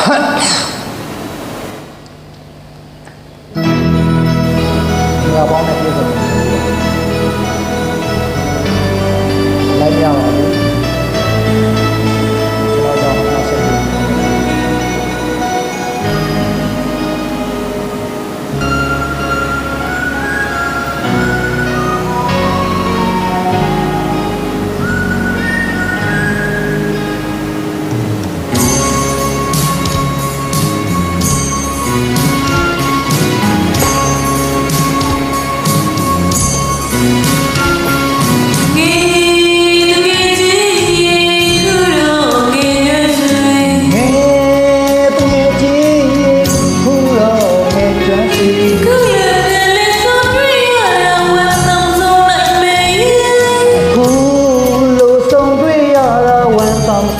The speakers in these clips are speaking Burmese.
Huh.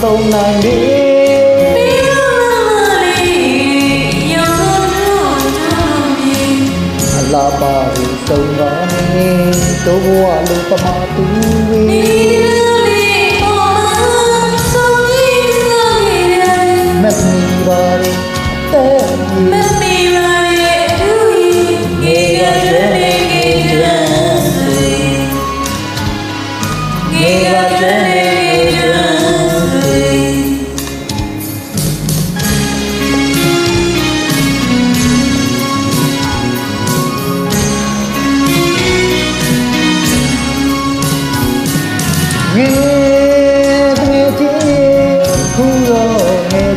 သုံးနိုင်လေလာပါရင်သုံးပါနေတို့ဘဝလိုပမာသူဝေမက်မီပါရင်တဲ့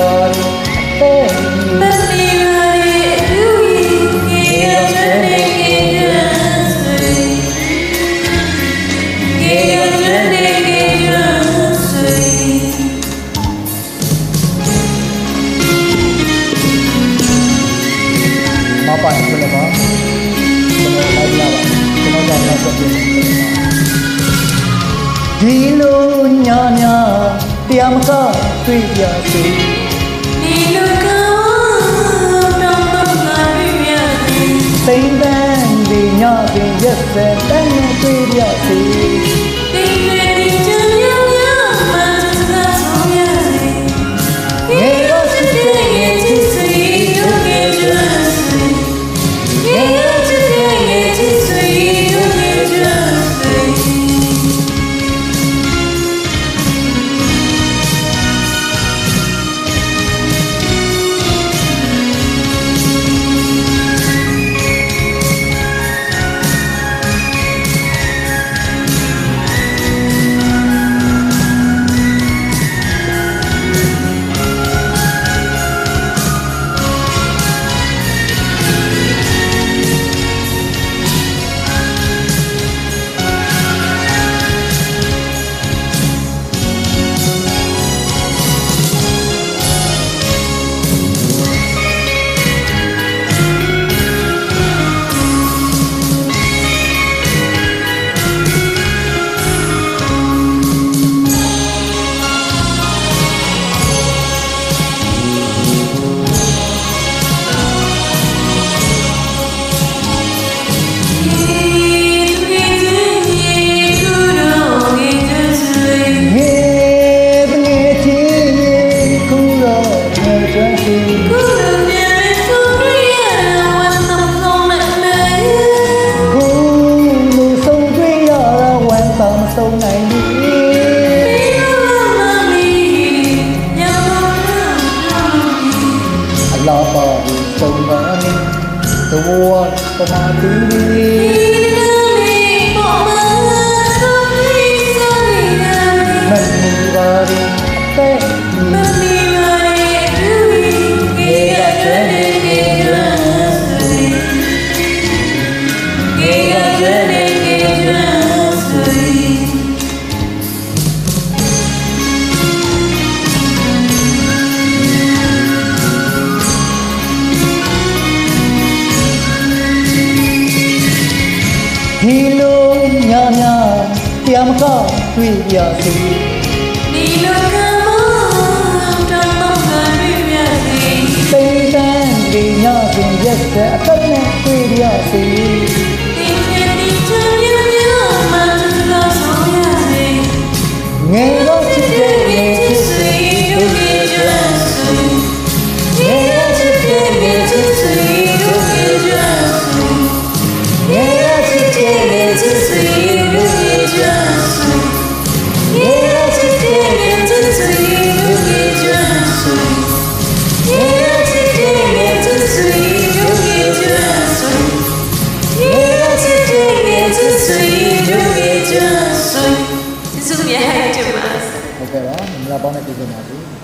God Thank you Dilo nya nya tiam ka tuy ya si သိမ်းပန်းဒီညပင်ရက်စက်တန်းတွေ့ရစေသိမ်း பாபாவி பொம்மானி தவாத்தமாதிரி மன்னிவாரி ဒီလိုများများတရားမကတွေ့ရစေဒီလိုကမောတောင်းတော့ကတွေ့ရစေစိတ်တန်ဒီညစဉ်ရက်ဆက်အသက်နဲ့တွေ့ရစေငယ်တော့ချစ်တဲ့ငယ်ချစ်စေတို့ကြွ ခဲ့ပါမင်္ဂလာပေါင်းတဲ့ပြည်သူများကို